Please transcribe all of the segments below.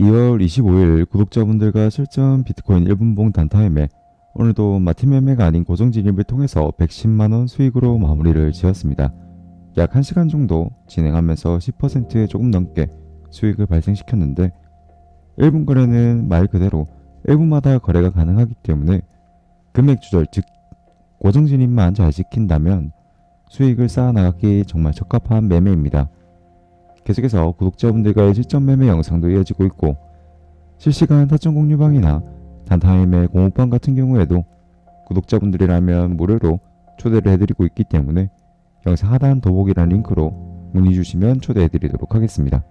2월 25일 구독자분들과 실전 비트코인 1분봉 단타 매매 오늘도 마틴 매매가 아닌 고정 진입을 통해서 110만원 수익으로 마무리를 지었습니다. 약 1시간 정도 진행하면서 10%에 조금 넘게 수익을 발생시켰는데 1분 거래는 말 그대로 1분마다 거래가 가능하기 때문에 금액 조절 즉 고정 진입만 잘 지킨다면 수익을 쌓아나가기 정말 적합한 매매입니다. 계속해서 구독자분들과의 실전 매매 영상도 이어지고 있고 실시간 타점 공유방이나 단타 매매 공모방 같은 경우에도 구독자분들이라면 무료로 초대를 해드리고 있기 때문에 영상 하단 더보기란 링크로 문의 주시면 초대해드리도록 하겠습니다.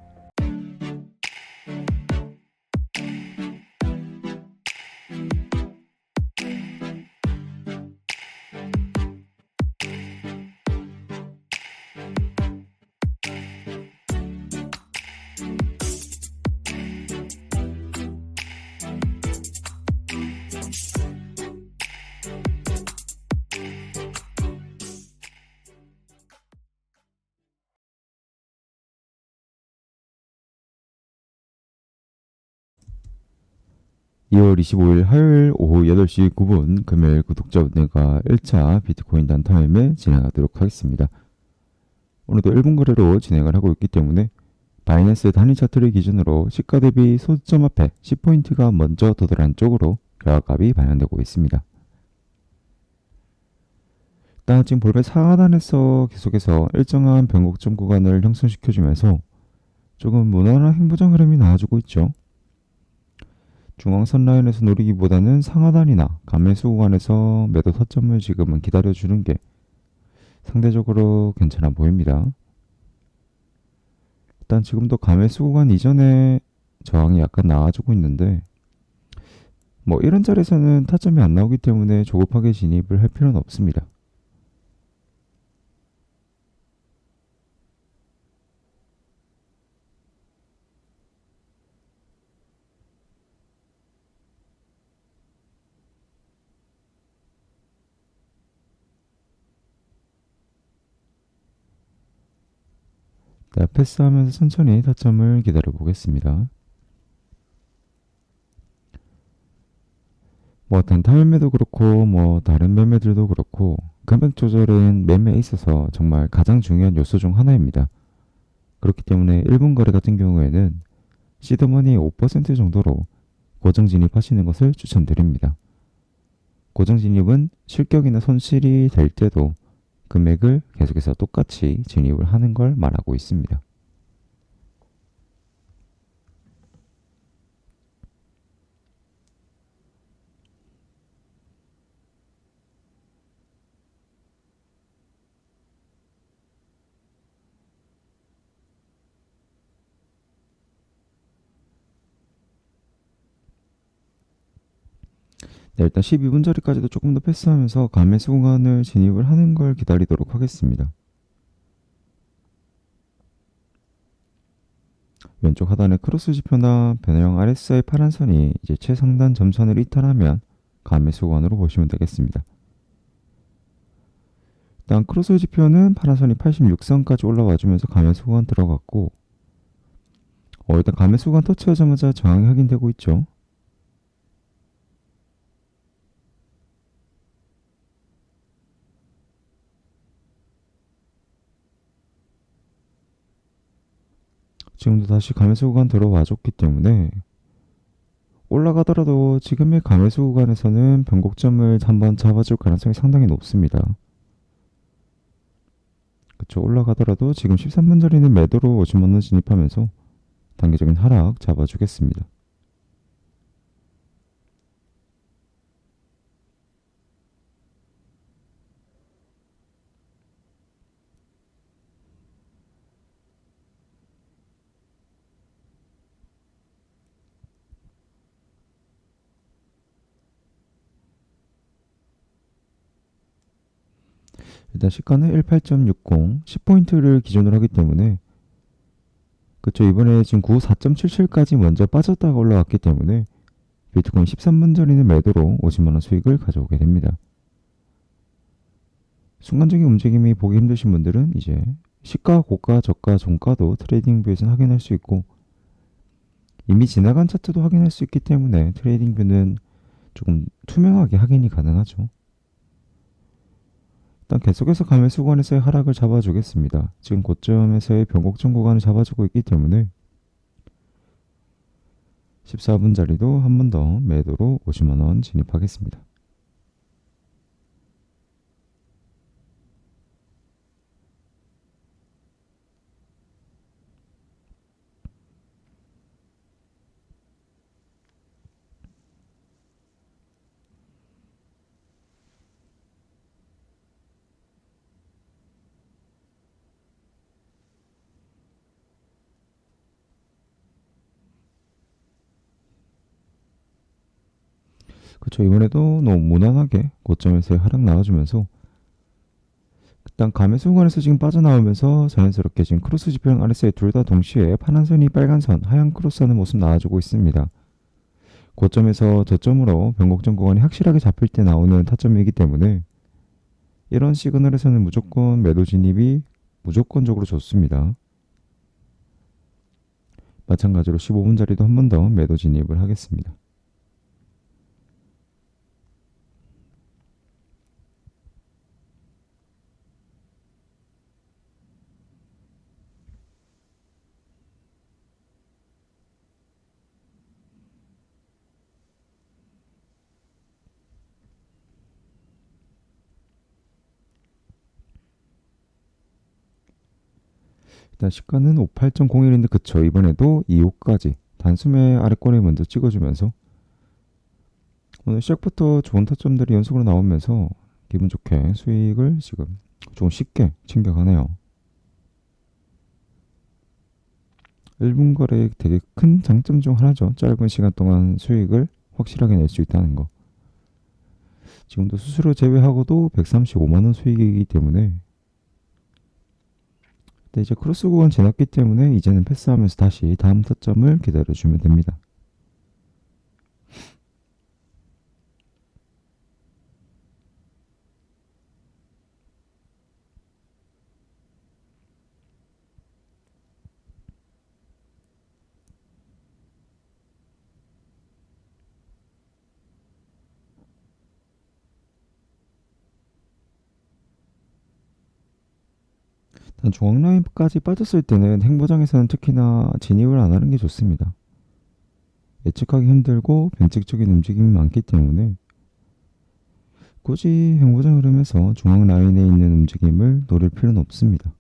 이월 25일 화요일 오후 8시 9분 금요일 구독자분들과 1차 비트코인 단타 매매 진행하도록 하겠습니다. 오늘도 1분 거래로 진행을 하고 있기 때문에 바이낸스 단위 차트를 기준으로 시가 대비 소점 앞에 10포인트가 먼저 도달한 쪽으로 결과값이 반영되고 있습니다. 일단 지금 볼배 상하단에서 계속해서 일정한 변곡점 구간을 형성시켜주면서 조금 무난한 행보장 흐름이 나와주고 있죠. 중앙 선 라인에서 노리기보다는 상하단이나 감매수 구간에서 매도 타점을 지금은 기다려주는 게 상대적으로 괜찮아 보입니다. 일단 지금도 감매수 구간 이전에 저항이 약간 나와주고 있는데 뭐 이런 자리에서는 타점이 안 나오기 때문에 조급하게 진입을 할 필요는 없습니다. 네, 패스하면서 천천히 타점을 기다려 보겠습니다. 뭐 단타 매매도 그렇고 뭐 다른 매매들도 그렇고 금액 조절은 매매에 있어서 정말 가장 중요한 요소 중 하나입니다. 그렇기 때문에 1분 거래 같은 경우에는 시드머니 5% 정도로 고정 진입하시는 것을 추천드립니다. 고정 진입은 실격이나 손실이 될 때도 금액을 계속해서 똑같이 진입을 하는 걸 말하고 있습니다. 네, 일단 12분 자리까지도 조금 더 패스하면서 감매수 구간을 진입을 하는 걸 기다리도록 하겠습니다. 왼쪽 하단의 크로스 지표나 변화형 RSI 파란 선이 이제 최상단 점선을 이탈하면 감매수 구간으로 보시면 되겠습니다. 일단 크로스 지표는 파란 선이 86선까지 올라와주면서 감매수 구간 들어갔고 어, 일단 감매수 구간 터치하자마자 저항이 확인되고 있죠. 지금도 다시 감매수 구간 들어와 줬기 때문에 올라가더라도 지금의 감매수 구간에서는 변곡점을 한번 잡아줄 가능성이 상당히 높습니다. 그쵸 올라가더라도 지금 13분 자리는 매도로 50만원 진입하면서 단계적인 하락 잡아주겠습니다. 일단 시가는 18.60, 10포인트를 기준으로 하기 때문에 그쵸 이번에 지금 94.77까지 먼저 빠졌다가 올라왔기 때문에 비트코인 13분 전에는 매도로 50만원 수익을 가져오게 됩니다. 순간적인 움직임이 보기 힘드신 분들은 이제 시가, 고가, 저가, 종가도 트레이딩 뷰에서 확인할 수 있고 이미 지나간 차트도 확인할 수 있기 때문에 트레이딩 뷰는 조금 투명하게 확인이 가능하죠. 일단 계속해서 감매수 구간에서의 하락을 잡아주겠습니다. 지금 고점에서의 변곡점 구간을 잡아주고 있기 때문에 14분 자리도 한 번 더 매도로 50만원 진입하겠습니다. 그렇죠. 이번에도 너무 무난하게 고점에서의 하락 나와주면서 일단 감매수 구간에서 지금 빠져나오면서 자연스럽게 지금 크로스 지표랑 RSI 둘 다 동시에 파란선이 빨간선, 하얀 크로스하는 모습 나와주고 있습니다. 고점에서 저점으로 변곡점 구간이 확실하게 잡힐 때 나오는 타점이기 때문에 이런 시그널에서는 무조건 매도 진입이 무조건적으로 좋습니다. 마찬가지로 15분 자리도 한 번 더 매도 진입을 하겠습니다. 일단 시가는 58.01인데 그쵸 이번에도 2호까지 단숨에 아래권에 먼저 찍어주면서 오늘 시작부터 좋은 타점들이 연속으로 나오면서 기분 좋게 수익을 지금 좀 쉽게 챙겨가네요. 1분 거래에 되게 큰 장점 중 하나죠. 짧은 시간 동안 수익을 확실하게 낼 수 있다는 거. 지금도 수수료 제외하고도 135만원 수익이기 때문에 네, 이제 크로스 구간 지났기 때문에 이제는 패스하면서 다시 다음 타점을 기다려주면 됩니다. 중앙 라인까지 빠졌을 때는 행보장에서는 특히나 진입을 안 하는 게 좋습니다. 예측하기 힘들고 변칙적인 움직임이 많기 때문에 굳이 행보장 흐름에서 중앙 라인에 있는 움직임을 노릴 필요는 없습니다.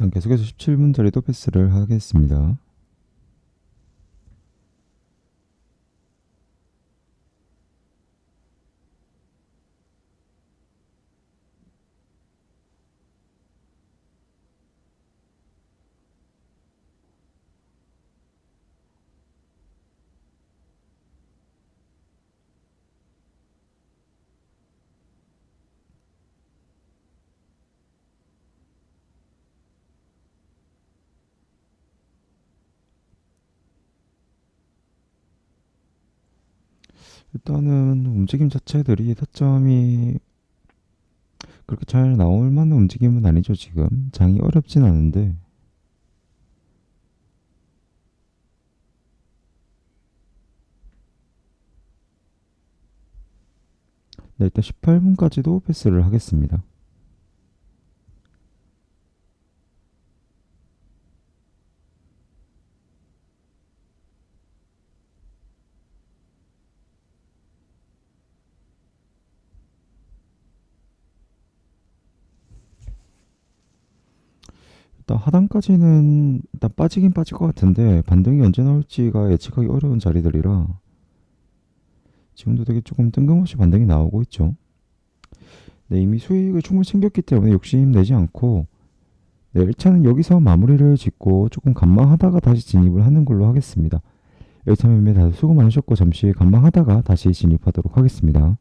일단 계속해서 17분 자리도 패스를 하겠습니다. 일단은 움직임 자체들이 타점이 그렇게 잘 나올 만한 움직임은 아니죠 지금 장이 어렵진 않은데 네, 일단 18분까지도 패스를 하겠습니다. 일단 하단까지는 일단 빠지긴 빠질 것 같은데 반등이 언제 나올지가 예측하기 어려운 자리들이라 지금도 되게 조금 뜬금없이 반등이 나오고 있죠. 네, 이미 수익을 충분히 챙겼기 때문에 욕심 내지 않고 네, 1차는 여기서 마무리를 짓고 조금 간망하다가 다시 진입을 하는 걸로 하겠습니다. 1차 매매 다들 수고 많으셨고 잠시 간망하다가 다시 진입하도록 하겠습니다.